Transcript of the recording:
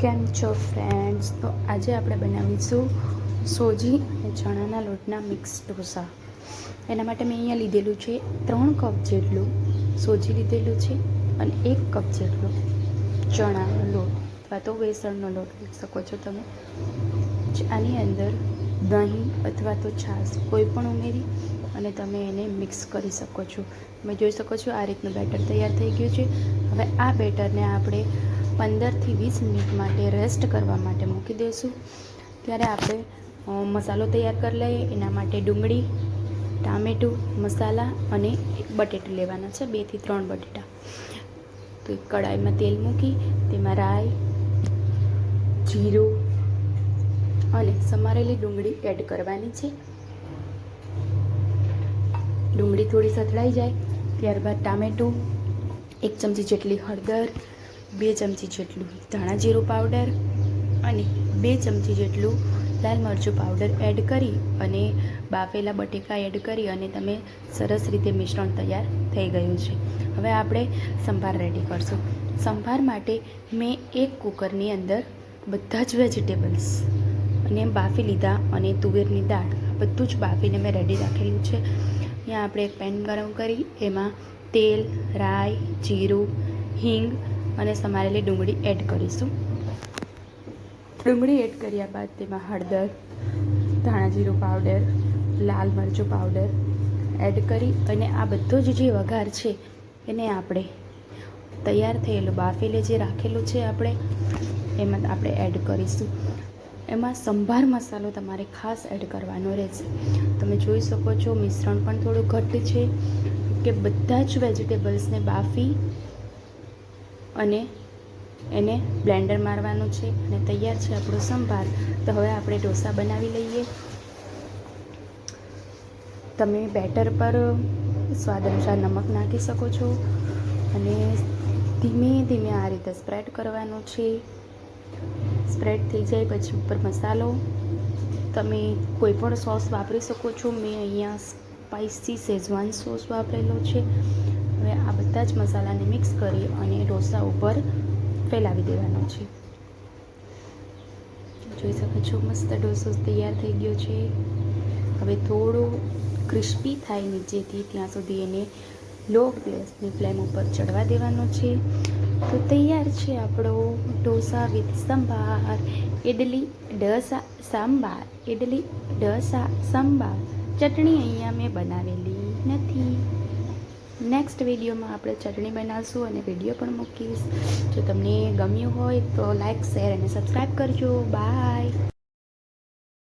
કેમ છો ફ્રેન્ડ્સ તો આજે આપણે બનાવીશું સોજી અને ચણાના લોટના મિક્સ ઢોસા. એના માટે મેં અહીંયા લીધેલું છે ત્રણ કપ જેટલું સોજી લીધેલું છે અને એક કપ જેટલો ચણાનો લોટ અથવા તો વેસણનો લોટ લઈ શકો છો તમે. આની અંદર દહીં અથવા તો છાશ કોઈ પણ ઉમેરી અને તમે એને મિક્સ કરી શકો છો. તમે જોઈ શકો છો આ રીતનું બેટર તૈયાર થઈ ગયું છે. હવે આ બેટરને આપણે પંદરથી વીસ મિનિટ માટે રેસ્ટ કરવા માટે મૂકી દઈશું ત્યારે આપણે મસાલો તૈયાર કરી લઈએ. એના માટે ડુંગળી, ટામેટું, મસાલા અને બટેટું લેવાના છે બેથી ત્રણ બટેટા. તો એક કડાઈમાં તેલ મૂકી, તેમાં રાઈ, જીરું અને સમારેલી ડુંગળી એડ કરવાની છે. ડુંગળી થોડી સથળાઈ જાય. ત્યારબાદ ટામેટું, એક ચમચી જેટલી હળદર બે ચમચી જેટલું ધાણા જીરું પાવડર અને બે ચમચી જેટલું લાલ મરચું પાવડર એડ કરી અને બાફેલા બટેકા એડ કરી અને તમે સરસ રીતે મિશ્રણ તૈયાર થઈ ગયું છે. હવે આપણે સંભાર રેડી કરશું. સંભાર માટે મેં એક કુકરની અંદર બધા જ વેજીટેબલ્સ અને બાફી લીધા અને તુવેરની દાળ બધું જ બાફીને મેં રેડી રાખેલું છે. અહીંયા આપણે એક પેન ગરમ કરી, એમાં તેલ, રાઈ, જીરું, હિંગ અને સમારેલી ડુંગળી એડ કરીશું. ડુંગળી એડ કર્યા બાદ તેમાં હળદર, ધાણા જીરું પાવડર લાલ મરચું પાવડર એડ કરી અને આ બધો જ જે વઘાર છે એને આપણે તૈયાર થયેલું બાફેલે જે રાખેલું છે આપણે, એમાં આપણે એડ કરીશું. એમાં સંભાર મસાલો તમારે ખાસ એડ કરવાનો રહેશે. તમે જોઈ શકો છો મિશ્રણ પણ થોડું ઘટ્ટ છે કે બધા જ વેજીટેબલ્સને બાફી અને એને બ્લેન્ડર મારવાનું છે અને તૈયાર છે આપણો સંભાર. તો હવે આપણે ઢોસા બનાવી લઈએ. તમે બેટર પર સ્વાદ અનુસાર નમક નાખી શકો છો અને ધીમે ધીમે આ રીતે સ્પ્રેડ કરવાનું છે. સ્પ્રેડ થઈ જાય પછી ઉપર મસાલો. તમે કોઈ પણ સોસ વાપરી શકો છો. મેં અહીંયા સ્પાઇસી શેઝવાન સોસ વાપરેલો છે. હવે આ બધા જ મસાલાને મિક્સ કરી અને ઢોસા ઉપર ફેલાવી દેવાનો છે. જોઈ શકો છો, મસ્ત ઢોસો તૈયાર થઈ ગયો છે. હવે થોડો ક્રિસ્પી થાય નીચેથી, ત્યાં સુધી એને લો ગેસની ફ્લેમ ઉપર ચડવા દેવાનો છે. તો તૈયાર છે આપણો ઢોસા વિથ સંભાર. ઇડલી ઢસા સાંભાર. ઇડલી ઢસા સંભાર. ચટણી અહીંયા મેં બનાવેલી નથી. નેક્સ્ટ વિડીયોમાં આપણે ચટણી બનાવશું અને વીડિયો પણ મૂકીશ. જો તમને ગમ્યું હોય તો લાઈક શેર અને સબસ્ક્રાઈબ કરજો. બાય